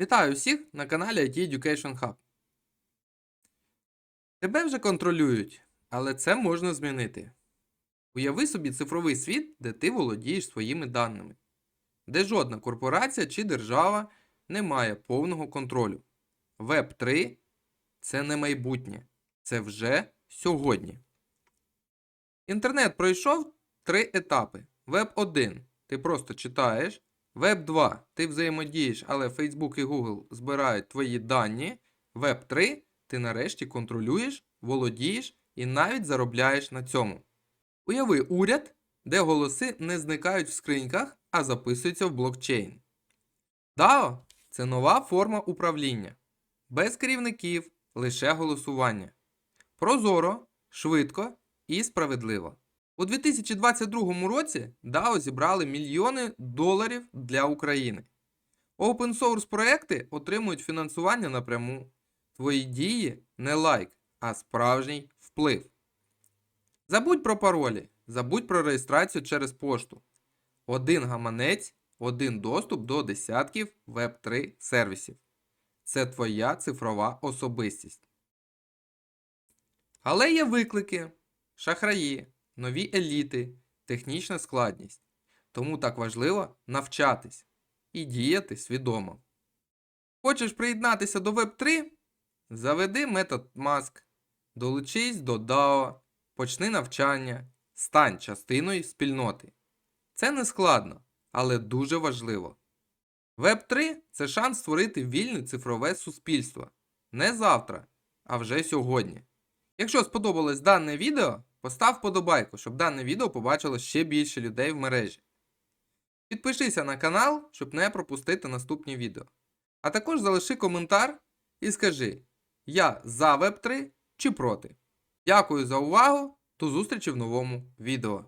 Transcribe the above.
Вітаю всіх на каналі IT Education Hub. Тебе вже контролюють, але це можна змінити. Уяви собі цифровий світ, де ти володієш своїми даними, де жодна корпорація чи держава не має повного контролю. Web 3 це не майбутнє, це вже сьогодні. Інтернет пройшов три етапи. Web 1 ти просто читаєш. Web 2 ти взаємодієш, але Facebook і Google збирають твої дані. Web 3 ти нарешті контролюєш, володієш і навіть заробляєш на цьому. Уяви уряд, де голоси не зникають в скриньках, а записуються в блокчейн. DAO – це нова форма управління. Без керівників, лише голосування. Прозоро, швидко і справедливо. У 2022 році DAO зібрали мільйони доларів для України. Open source проекти отримують фінансування напряму. Твої дії не лайк, а справжній вплив. Забудь про паролі, забудь про реєстрацію через пошту. Один гаманець, один доступ до десятків Web3 сервісів. Це твоя цифрова особистість. Але є виклики, шахраї, нові еліти, технічна складність. Тому так важливо навчатись і діяти свідомо. Хочеш приєднатися до Web3? Заведи метод Mask, долучись до DAO, почни навчання, стань частиною спільноти. Це не складно, але дуже важливо. Web3 це шанс створити вільне цифрове суспільство. Не завтра, а вже сьогодні. Якщо сподобалось дане відео, постав подобайку, щоб дане відео побачило ще більше людей в мережі. Підпишися на канал, щоб не пропустити наступні відео. А також залиши коментар і скажи, я за Web3 чи проти. Дякую за увагу, до зустрічі в новому відео.